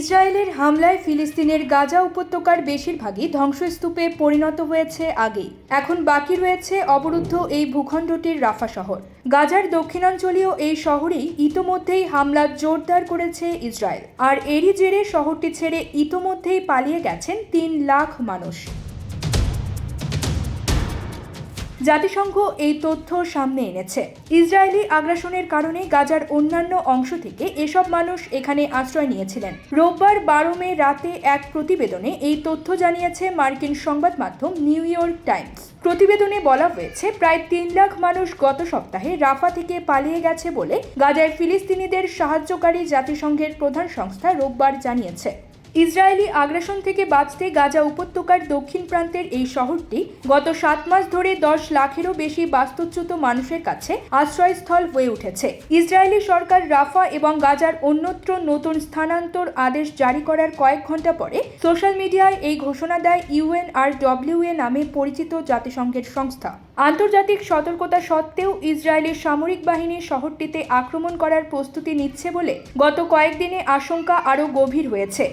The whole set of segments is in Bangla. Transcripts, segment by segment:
ইসরায়েলের হামলায় ফিলিস্তিনের গাজা উপত্যকার বেশিরভাগই ধ্বংসস্তূপে পরিণত হয়েছে আগেই। এখন বাকি রয়েছে অবরুদ্ধ এই ভূখণ্ডটির রাফা শহর। গাজার দক্ষিণাঞ্চলীয় এই শহরেই ইতোমধ্যেই হামলা জোরদার করেছে ইসরায়েল। আর এরই জেরে শহরটি ছেড়ে ইতোমধ্যেই পালিয়ে গেছেন তিন লাখ মানুষ। জাতিসংঘ এই তথ্য সামনে এনেছে। ইসরায়েলি আগ্রাসনের কারণে গাজার অন্যান্য অংশ থেকে এসব মানুষ এখানে আশ্রয় নিয়েছিলেন। রোববার বারো মে রাতে এক প্রতিবেদনে এই তথ্য জানিয়েছে মার্কিন সংবাদ মাধ্যম নিউ ইয়র্ক টাইমস। প্রতিবেদনে বলা হয়েছে, প্রায় তিন লাখ মানুষ গত সপ্তাহে রাফা থেকে পালিয়ে গেছে বলে গাজায় ফিলিস্তিনিদের সাহায্যকারী জাতিসংঘের প্রধান সংস্থা রোববার জানিয়েছে। ইসরায়েলি আগ্রাসন থেকে বাঁচতে গাজা উপত্যকার দক্ষিণ প্রান্তের এই শহরটি গত সাত মাস ধরে দশ লাখেরও বেশি বাস্তুচ্যুত মানুষের কাছে আশ্রয়স্থল হয়ে উঠেছে। ইসরায়েলি সরকার রাফা এবং গাজার অন্যত্র নতুন স্থানান্তর আদেশ জারি করার কয়েক ঘণ্টা পরে সোশ্যাল মিডিয়ায় এই ঘোষণা দেয় ইউএন আর ডব্লিউএ নামে পরিচিত জাতিসংঘের সংস্থা। আন্তর্জাতিক সতর্কতা সত্ত্বেও ইসরায়েলের সামরিক বাহিনী শহরটিতে আক্রমণ করার প্রস্তুতি নিচ্ছে বলে গত কয়েকদিনে আশঙ্কা আরও গভীর হয়েছে।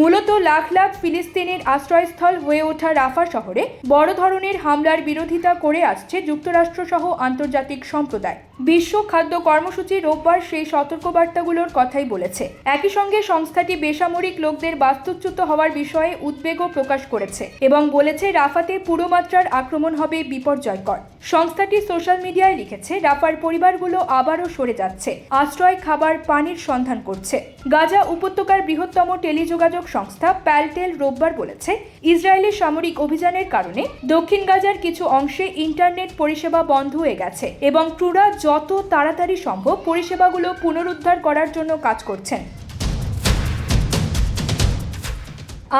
মূলত লাখ লাখ ফিলিস্তিনের আশ্রয়স্থল হয়ে ওঠা রাফা শহরে বড় ধরনের হামলার বিরোধিতা করে আসছে যুক্তরাষ্ট্র সহ আন্তর্জাতিক সম্প্রদায়। বিশ্ব খাদ্য কর্মসূচি রোববার সেই সতর্কবার্তাগুলোর কথাই বলেছে। একই সঙ্গে সংস্থাটি বেসামরিক লোকদের বাস্তুচ্যুত হওয়ার বিষয়ে উদ্বেগও প্রকাশ করেছে এবং বলেছে রাফাতে পুরোমাত্রার আক্রমণ হবে বিপর্যয়কর। সংস্থাটি সোশ্যাল মিডিয়ায় লিখেছে, রাফার পরিবারগুলো আবারও সরে যাচ্ছে। আশ্রয়, খাবার, পানির সন্ধান করছে। গাজা উপত্যকার বৃহত্তম টেলিযোগাযোগ সংস্থা প্যালটেল রোববার বলেছে, ইসরায়েলি সামরিক অভিযানের কারণে দক্ষিণ গাজার কিছু অংশে ইন্টারনেট পরিষেবা বন্ধ হয়ে গেছে এবং ক্রুরা যত তাড়াতাড়ি সম্ভব পরিষেবাগুলো পুনরুদ্ধার করার জন্য কাজ করছেন।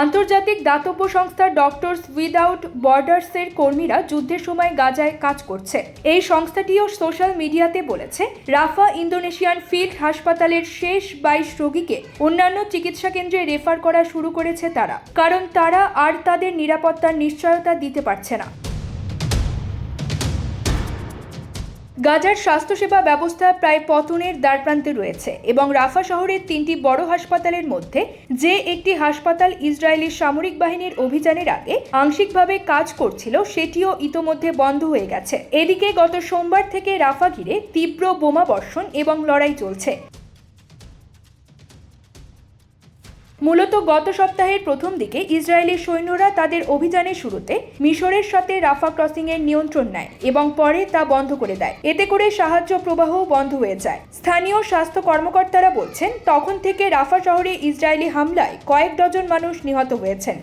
আন্তর্জাতিক দাতব্য সংস্থা ডক্টরস উইদাউট বর্ডার্সের কর্মীরা যুদ্ধের সময় গাজায় কাজ করছে। এই সংস্থাটিও সোশ্যাল মিডিয়াতে বলেছে, রাফা ইন্দোনেশিয়ান ফিল্ড হাসপাতালের শেষ বাইশ রোগীকে অন্যান্য চিকিৎসা কেন্দ্রে রেফার করা শুরু করেছে তারা। কারণ তারা আর তাদের নিরাপত্তার নিশ্চয়তা দিতে পারছে না। গাজার স্বাস্থ্যসেবা ব্যবস্থা প্রায় পতনের দ্বারপ্রান্তে রয়েছে এবং রাফা শহরের তিনটি বড় হাসপাতালের মধ্যে যে একটি হাসপাতাল ইসরায়েলের সামরিক বাহিনীর অভিযানের আগে আংশিকভাবে কাজ করছিল, সেটিও ইতোমধ্যে বন্ধ হয়ে গেছে। এদিকে গত সোমবার থেকে রাফা ঘিরে তীব্র বোমা বর্ষণ এবং লড়াই চলছে। মূলত গত সপ্তাহের প্রথম দিকে ইসরায়েলি সৈন্যরা তাদের অভিযানের শুরুতে মিশরের সাথে রাফা ক্রসিং এর নিয়ন্ত্রণ নেয় এবং পরে তা বন্ধ করে দেয়। এতে করে সাহায্য প্রবাহ বন্ধ হয়ে যায়। স্থানীয় স্বাস্থ্য কর্মকর্তারা বলছেন, তখন থেকে রাফা শহরে ইসরায়েলি হামলায় কয়েক ডজন মানুষ নিহত হয়েছেন।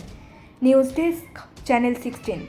News desk, channel sixteen.